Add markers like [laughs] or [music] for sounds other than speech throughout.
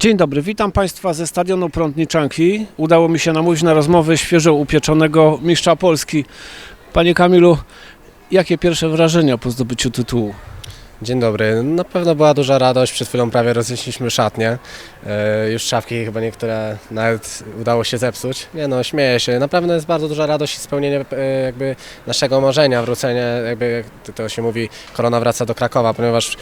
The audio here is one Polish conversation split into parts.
Dzień dobry, witam Państwa ze stadionu Prądniczanki. Udało mi się namówić na rozmowę świeżo upieczonego mistrza Polski. Panie Kamilu, jakie pierwsze wrażenia po zdobyciu tytułu? Dzień dobry. Na pewno była duża radość. Przed chwilą prawie roznieśliśmy szatnię. E, już szafki chyba niektóre nawet udało się zepsuć. Nie no, śmieję się. Naprawdę jest bardzo duża radość i spełnienie e, jakby naszego marzenia, wrócenie, jakby jak to- się mówi, korona wraca do Krakowa, ponieważ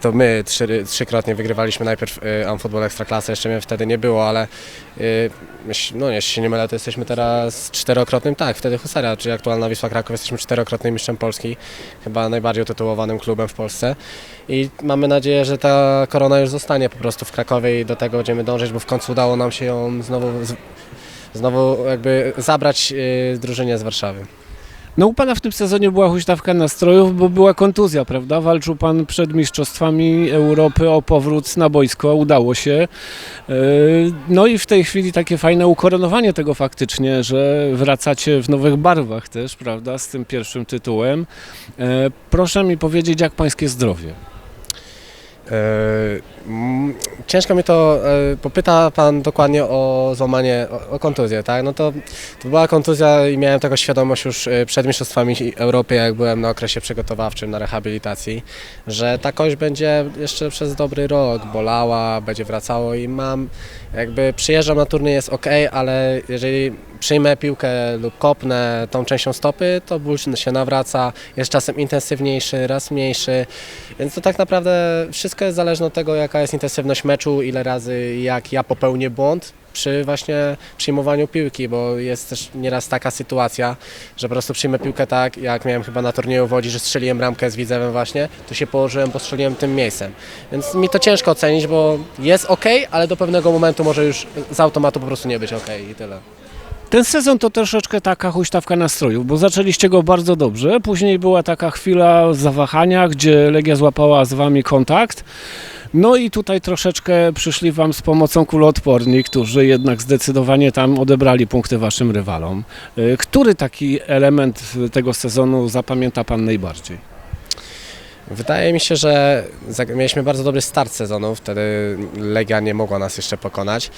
to my trzy, trzykrotnie wygrywaliśmy najpierw e, Amfootball Ekstraklasę, jeszcze mnie wtedy nie było, ale e, no jeśli się nie mylę, to jesteśmy teraz czterokrotnym, tak, wtedy Husaria, czyli aktualna Wisła Kraków, jesteśmy czterokrotnym mistrzem Polski, chyba najbardziej utytułowanym klubem w Polsce i mamy nadzieję, że ta korona już zostanie po prostu w Krakowie i do tego będziemy dążyć, bo w końcu udało nam się ją znowu, znowu jakby zabrać drużynie z Warszawy. No u Pana w tym sezonie była huśtawka nastrojów, bo była kontuzja, prawda? Walczył Pan przed Mistrzostwami Europy o powrót na boisko, udało się. Yy, No i w tej chwili takie fajne ukoronowanie tego faktycznie, że wracacie w nowych barwach też, prawda, z tym pierwszym tytułem. Yy, Proszę mi powiedzieć, jak Pańskie zdrowie? Mm, Ciężko mi to, yy, popyta Pan dokładnie o złamanie, o, kontuzję, tak? No to, to była kontuzja i miałem tego świadomość już yy, przed Mistrzostwami Europy, jak byłem na okresie przygotowawczym, na rehabilitacji, że ta kość będzie jeszcze przez dobry rok bolała, będzie wracało i mam, jakby przyjeżdżam na turniej jest ok, ale jeżeli przyjmę piłkę lub kopnę tą częścią stopy, to ból się nawraca, jest czasem intensywniejszy, raz mniejszy, więc to tak naprawdę wszystko jest zależne od tego, jaka jest intensywność meczu, ile razy, jak ja popełnię błąd przy właśnie przyjmowaniu piłki, bo jest też nieraz taka sytuacja, że po prostu przyjmę piłkę tak, jak miałem chyba na turnieju w Łodzi, że strzeliłem bramkę z Widzewem właśnie, to się położyłem, bo strzeliłem tym miejscem. Więc mi to ciężko ocenić, bo jest ok, ale do pewnego momentu może już z automatu po prostu nie być ok i tyle. Ten sezon to troszeczkę taka huśtawka nastrojów, bo zaczęliście go bardzo dobrze, później była taka chwila zawahania, gdzie Legia złapała z wami kontakt. No i tutaj troszeczkę przyszli wam z pomocą kuloodporni, którzy jednak zdecydowanie tam odebrali punkty waszym rywalom. Y, Który taki element tego sezonu zapamięta pan najbardziej? Wydaje mi się, że mieliśmy bardzo dobry start sezonu, wtedy Legia nie mogła nas jeszcze pokonać.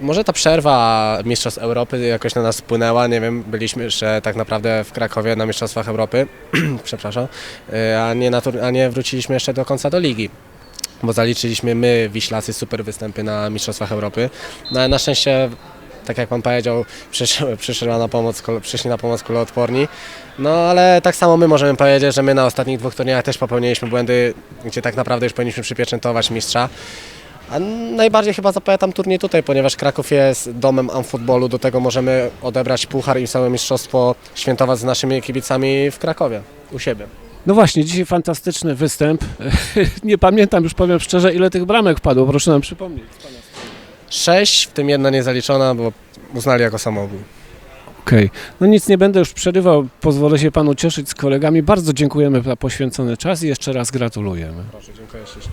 Może ta przerwa Mistrzostw Europy jakoś na nas wpłynęła, nie wiem, byliśmy jeszcze tak naprawdę w Krakowie na Mistrzostwach Europy, [clears throat] przepraszam, y, a nie, a nie wróciliśmy jeszcze do końca do ligi. Bo zaliczyliśmy my, Wiślacy, super występy na Mistrzostwach Europy. No na szczęście, tak jak Pan powiedział, przyszła na pomoc, przyszli na pomoc kuloodporni. No ale tak samo my możemy powiedzieć, że my na ostatnich dwóch turniejach też popełniliśmy błędy, gdzie tak naprawdę już powinniśmy przypieczętować mistrza. A najbardziej chyba zapamiętam turniej tutaj, ponieważ Kraków jest domem amfutbolu, do tego możemy odebrać puchar i całe mistrzostwo świętować z naszymi kibicami w Krakowie, u siebie. No właśnie, dzisiaj fantastyczny występ. [laughs] Nie pamiętam już, powiem szczerze, ile tych bramek padło, proszę nam przypomnieć. Sześć, w tym jedna niezaliczona, bo uznali jako samobój. Okej, no nic nie będę już przerywał, pozwolę się panu cieszyć z kolegami. Bardzo dziękujemy za poświęcony czas i jeszcze raz gratulujemy. Proszę, dziękuję ślicznie.